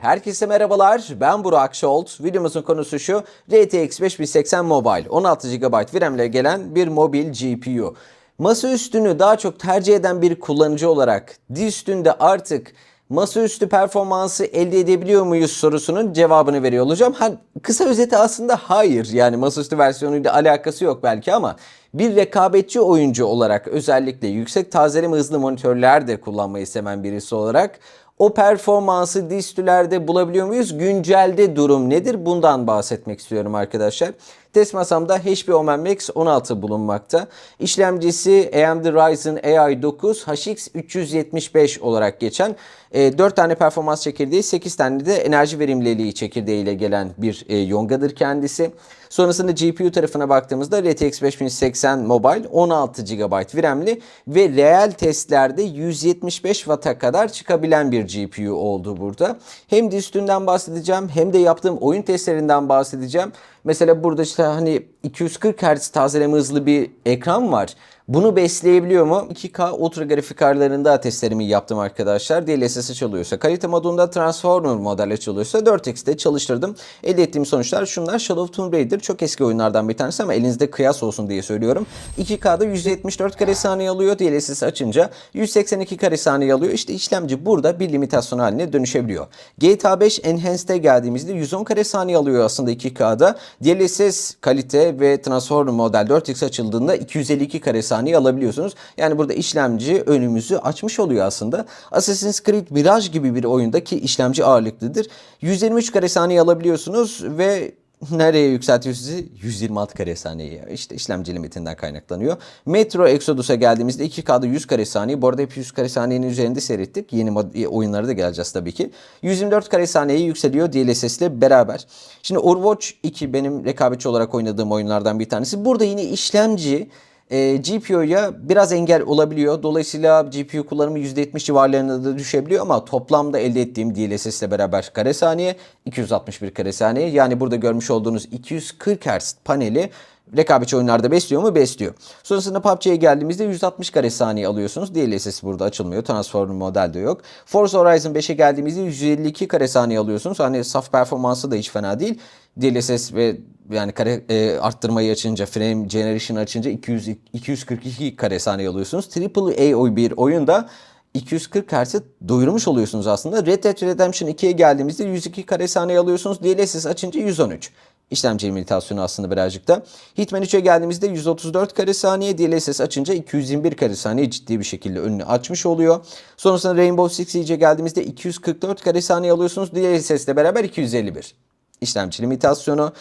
Herkese merhabalar. Ben Burak Şolt. Videomuzun konusu şu. RTX 5080 Mobile 16 GB RAM ile gelen bir mobil GPU. Masa üstünü daha çok tercih eden bir kullanıcı olarak dizüstünde artık masaüstü performansı elde edebiliyor muyuz sorusunun cevabını veriyor olacağım. Ha, kısa özeti aslında hayır. Yani masaüstü versiyonuyla alakası yok belki ama bir rekabetçi oyuncu olarak özellikle yüksek tazeleme hızlı monitörler de kullanmayı seven birisi olarak o performansı dizüstülerde bulabiliyor muyuz? Güncelde durum nedir? Bundan bahsetmek istiyorum arkadaşlar. Test masamda HP Omen Max 16 bulunmakta. İşlemcisi AMD Ryzen AI 9 HX 375 olarak geçen e, 4 tane performans çekirdeği 8 tane de enerji verimliliği çekirdeği ile gelen bir e, yongadır kendisi. Sonrasında GPU tarafına baktığımızda RTX 5080 Mobile 16 GB RAM'li ve reel testlerde 175 Watt'a kadar çıkabilen bir GPU oldu burada. Hem dizüstünden bahsedeceğim hem de yaptığım oyun testlerinden bahsedeceğim. Mesela burada işte hani 240 Hz tazeleme hızlı bir ekran var. Bunu besleyebiliyor mu? 2K ultra grafik kartlarında testlerimi yaptım arkadaşlar. DLSS çalıyorsa, kalite modunda Transformer modelle çalıyorsa 4x'te çalıştırdım. Elde ettiğim sonuçlar şunlar. Shadow Tomb Raider çok eski oyunlardan bir tanesi ama elinizde kıyas olsun diye söylüyorum. 2K'da 174 kare saniye alıyor. DLSS açınca 182 kare saniye alıyor. İşte işlemci burada bir limitasyon haline dönüşebiliyor. GTA 5 Enhanced'e geldiğimizde 110 kare saniye alıyor aslında 2K'da. DLSS kalite ve Transformer model 4x açıldığında 252 kare saniye alabiliyorsunuz. Yani burada işlemci önümüzü açmış oluyor aslında. Assassin's Creed Mirage gibi bir oyundaki işlemci ağırlıklıdır. 123 kare saniye alabiliyorsunuz ve nereye yükseltiyor sizi? 126 kare saniye. İşte işlemci limitinden kaynaklanıyor. Metro Exodus'a geldiğimizde 2K'da 100 kare saniye. Bu arada hep 100 kare saniyenin üzerinde seyrettik. Yeni mod- oyunlara da geleceğiz tabii ki. 124 kare saniyeye yükseliyor DLSS ile beraber. Şimdi Overwatch 2 benim rekabetçi olarak oynadığım oyunlardan bir tanesi. Burada yine işlemci e, GPU'ya biraz engel olabiliyor. Dolayısıyla GPU kullanımı %70 civarlarında da düşebiliyor ama toplamda elde ettiğim DLSS ile beraber kare saniye 261 kare saniye. Yani burada görmüş olduğunuz 240 Hz paneli rekabetçi oyunlarda besliyor mu? Besliyor. Sonrasında PUBG'ye geldiğimizde 160 kare saniye alıyorsunuz. DLSS burada açılmıyor. Transformer model de yok. Forza Horizon 5'e geldiğimizde 152 kare saniye alıyorsunuz. Hani saf performansı da hiç fena değil. DLSS ve yani kare e, arttırmayı açınca, frame generation açınca 200 242 kare saniye alıyorsunuz. Triple A bir oyunda 240 Hz'e doyurmuş oluyorsunuz aslında. Red Dead Redemption 2'ye geldiğimizde 102 kare saniye alıyorsunuz. DLSS açınca 113. İşlemci limitasyonu aslında birazcık da. Hitman 3'e geldiğimizde 134 kare saniye, DLSS açınca 221 kare saniye ciddi bir şekilde önünü açmış oluyor. Sonrasında Rainbow Six Siege'e geldiğimizde 244 kare saniye alıyorsunuz. DLSS ile beraber 251 işlemci limitasyonu.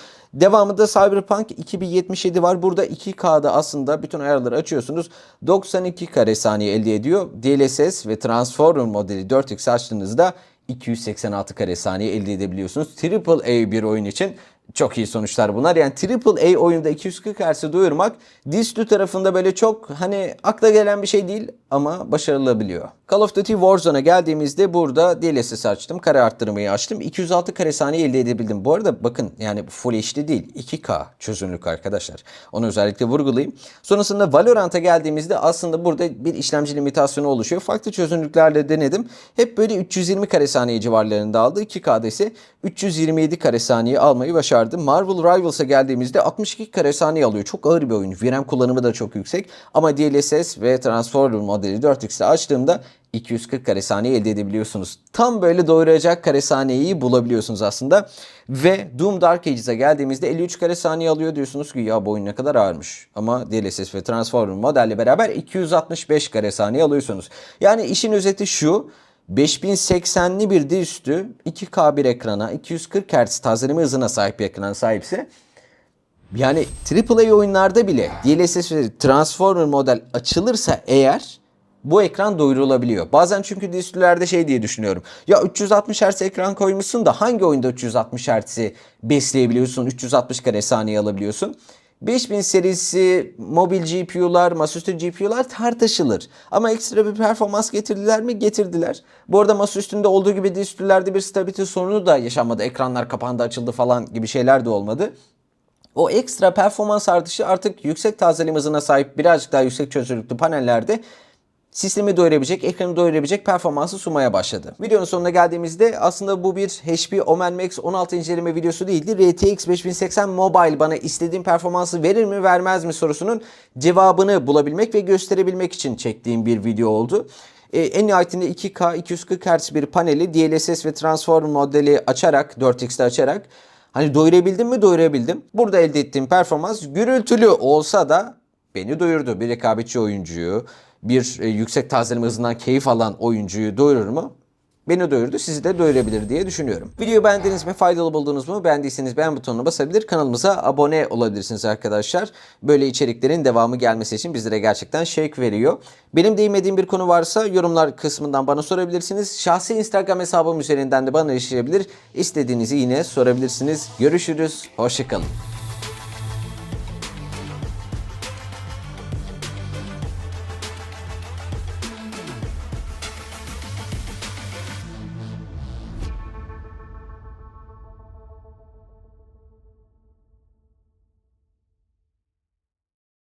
Devamında Cyberpunk 2077 var. Burada 2K'da aslında bütün ayarları açıyorsunuz. 92 kare saniye elde ediyor. DLSS ve Transformer modeli 4X açtığınızda 286 kare saniye elde edebiliyorsunuz. Triple A bir oyun için çok iyi sonuçlar bunlar. Yani Triple A oyunda 240 Hz'i duyurmak dizüstü tarafında böyle çok hani akla gelen bir şey değil ama başarılabiliyor. Call of Duty Warzone'a geldiğimizde burada DLSS açtım. Kare arttırmayı açtım. 206 kare saniye elde edebildim. Bu arada bakın yani Full HD değil 2K çözünürlük arkadaşlar. Onu özellikle vurgulayayım. Sonrasında Valorant'a geldiğimizde aslında burada bir işlemci limitasyonu oluşuyor. Farklı çözünürlüklerle denedim. Hep böyle 320 kare saniye civarlarında aldı. 2K'da ise 327 kare saniye almayı başardı. Marvel Rivals'a geldiğimizde 62 kare saniye alıyor. Çok ağır bir oyun. VRAM kullanımı da çok yüksek. Ama DLSS ve Transformer modeli 4X'te açtığımda 240 kare saniye elde edebiliyorsunuz. Tam böyle doyuracak kare saniyeyi bulabiliyorsunuz aslında. Ve Doom Dark Ages'e geldiğimizde 53 kare saniye alıyor diyorsunuz ki ya bu oyun ne kadar ağırmış. Ama DLSS ve Transformer modelle beraber 265 kare saniye alıyorsunuz. Yani işin özeti şu. 5080'li bir dizüstü 2K bir ekrana 240 Hz tazeleme hızına sahip bir ekrana sahipse yani AAA oyunlarda bile DLSS ve Transformer model açılırsa eğer bu ekran doyurulabiliyor. Bazen çünkü dizüstülerde şey diye düşünüyorum. Ya 360 Hz ekran koymuşsun da hangi oyunda 360 Hz'i besleyebiliyorsun? 360 kare saniye alabiliyorsun. 5000 serisi mobil GPU'lar, masaüstü GPU'lar tartışılır. Ama ekstra bir performans getirdiler mi? Getirdiler. Bu arada masaüstünde olduğu gibi dizüstülerde bir stabilite sorunu da yaşanmadı. Ekranlar kapandı, açıldı falan gibi şeyler de olmadı. O ekstra performans artışı artık yüksek tazeleme hızına sahip birazcık daha yüksek çözünürlüklü panellerde sistemi doyurabilecek, ekranı doyurabilecek performansı sunmaya başladı. Videonun sonuna geldiğimizde aslında bu bir HP Omen Max 16 inceleme videosu değildi. RTX 5080 Mobile bana istediğim performansı verir mi vermez mi sorusunun cevabını bulabilmek ve gösterebilmek için çektiğim bir video oldu. E, en nihayetinde 2K 240 Hz bir paneli DLSS ve transform modeli açarak 4x'te açarak hani doyurabildim mi doyurabildim. Burada elde ettiğim performans gürültülü olsa da beni doyurdu. Bir rekabetçi oyuncuyu, bir e, yüksek tazeleme hızından keyif alan oyuncuyu doyurur mu? Beni doyurdu, sizi de doyurabilir diye düşünüyorum. Videoyu beğendiniz mi, faydalı buldunuz mu? Beğendiyseniz beğen butonuna basabilir, kanalımıza abone olabilirsiniz arkadaşlar. Böyle içeriklerin devamı gelmesi için bizlere gerçekten şevk veriyor. Benim değinmediğim bir konu varsa yorumlar kısmından bana sorabilirsiniz. Şahsi Instagram hesabım üzerinden de bana erişebilir. İstediğinizi yine sorabilirsiniz. Görüşürüz, hoşçakalın.